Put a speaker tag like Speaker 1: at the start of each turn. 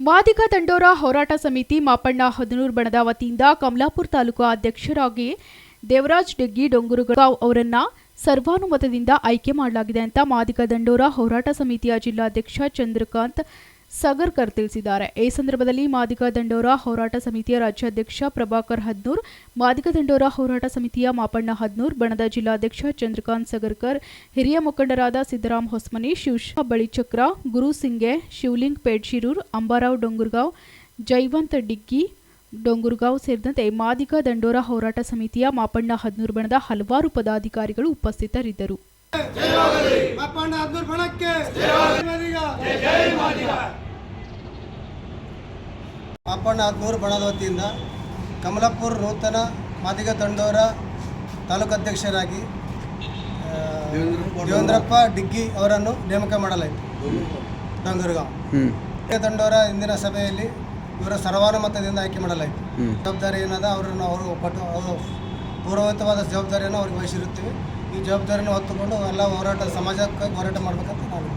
Speaker 1: ಮಾದಿಗ ದಂಡೋರ ಹೋರಾಟ ಸಮಿತಿ ಮಾಪಣ್ಣ ಹದನೂರ್ ಬಣದ ವತಿಯಿಂದ ಕಮಲಾಪುರ ತಾಲೂಕು ಅಧ್ಯಕ್ಷರಾಗಿ ದೇವರಾಜ್ ಡೆಗ್ಗಿ ಡೊಂಗುರುಗಾವ್ ಅವರನ್ನ ಸರ್ವಾನುಮತದಿಂದ ಆಯ್ಕೆ ಮಾಡಲಾಗಿದೆ ಅಂತ ಮಾದಿಗ ದಂಡೋರ ಹೋರಾಟ ಸಮಿತಿಯ ಜಿಲ್ಲಾಧ್ಯಕ್ಷ ಚಂದ್ರಕಾಂತ್ ಸಗರ್ಕರ್ ತಿಳಿಸಿದ್ದಾರೆ. ಈ ಸಂದರ್ಭದಲ್ಲಿ ಮಾದಿಗ ದಂಡೋರ ಹೋರಾಟ ಸಮಿತಿಯ ರಾಜ್ಯಾಧ್ಯಕ್ಷ ಪ್ರಭಾಕರ್ ಹದ್ನೂರ್, ಮಾದಿಗ ದಂಡೋರ ಹೋರಾಟ ಸಮಿತಿಯ ಮಾಪಣ್ಣ ಹದ್ನೂರ್, ಬಣದ ಜಿಲ್ಲಾಧ್ಯಕ್ಷ ಚಂದ್ರಕಾಂತ್ ಸಗರ್ಕರ್, ಹಿರಿಯ ಮುಖಂಡರಾದ ಸಿದ್ದರಾಮ್ ಹೊಸ್ಮನಿ ಶಿವಶಾ ಬಳಿಚಕ್ರ, ಗುರು ಸಿಂಗೆ, ಶಿವಲಿಂಗ್ ಪೇಡ್ಶಿರೂರ್, ಅಂಬಾರಾವ್ ಡೊಂಗುರ್ಗಾವ್, ಜೈವಂತ್ ಡಿಗ್ಗಿ ಡೊಂಗುರ್ಗಾವ್ ಸೇರಿದಂತೆ ಮಾದಿಗ ದಂಡೋರ ಹೋರಾಟ ಸಮಿತಿಯ ಮಾಪಣ್ಣ ಹದ್ನೂರ್, ಬಣದ ಹಲವಾರು ಪದಾಧಿಕಾರಿಗಳು ಉಪಸ್ಥಿತರಿದ್ದರು.
Speaker 2: ಮಾಪಣ್ಣ ಹದಿಮೂರು ಬಣಕ್ಕೆ ಬಣದ ವತಿಯಿಂದ ಕಮಲಾಪುರ ನೂತನ ಮಾದಿಗ ತಂಡೋರ ತಾಲೂಕು ಅಧ್ಯಕ್ಷರಾಗಿ ದೇವೇಂದ್ರಪ್ಪ ಡಿಗ್ಗಿ ಅವರನ್ನು ನೇಮಕ ಮಾಡಲಾಯಿತು. ಡೊಂಗರ್ಗಾಂವ್. ತಂಡೋರ ಇಂದಿನ ಸಭೆಯಲ್ಲಿ ಇವರ ಸರ್ವಾನುಮತದಿಂದ ಆಯ್ಕೆ ಮಾಡಲಾಯಿತು. ಜವಾಬ್ದಾರಿ ಏನದ ಅವರನ್ನು ಅವರು ಪಟ್ಟು ಅವರು ಪೂರ್ವತವಾದ ಜವಾಬ್ದಾರಿಯನ್ನು ಅವ್ರಿಗೆ ವಹಿಸಿರುತ್ತೀವಿ. ಈ ಜವಾಬ್ದಾರಿನ ಹೊತ್ತುಕೊಂಡು ಎಲ್ಲ ಹೋರಾಟ ಸಮಾಜಕ್ಕೆ ಹೋರಾಟ ಮಾಡಬೇಕಂತ ನಾನು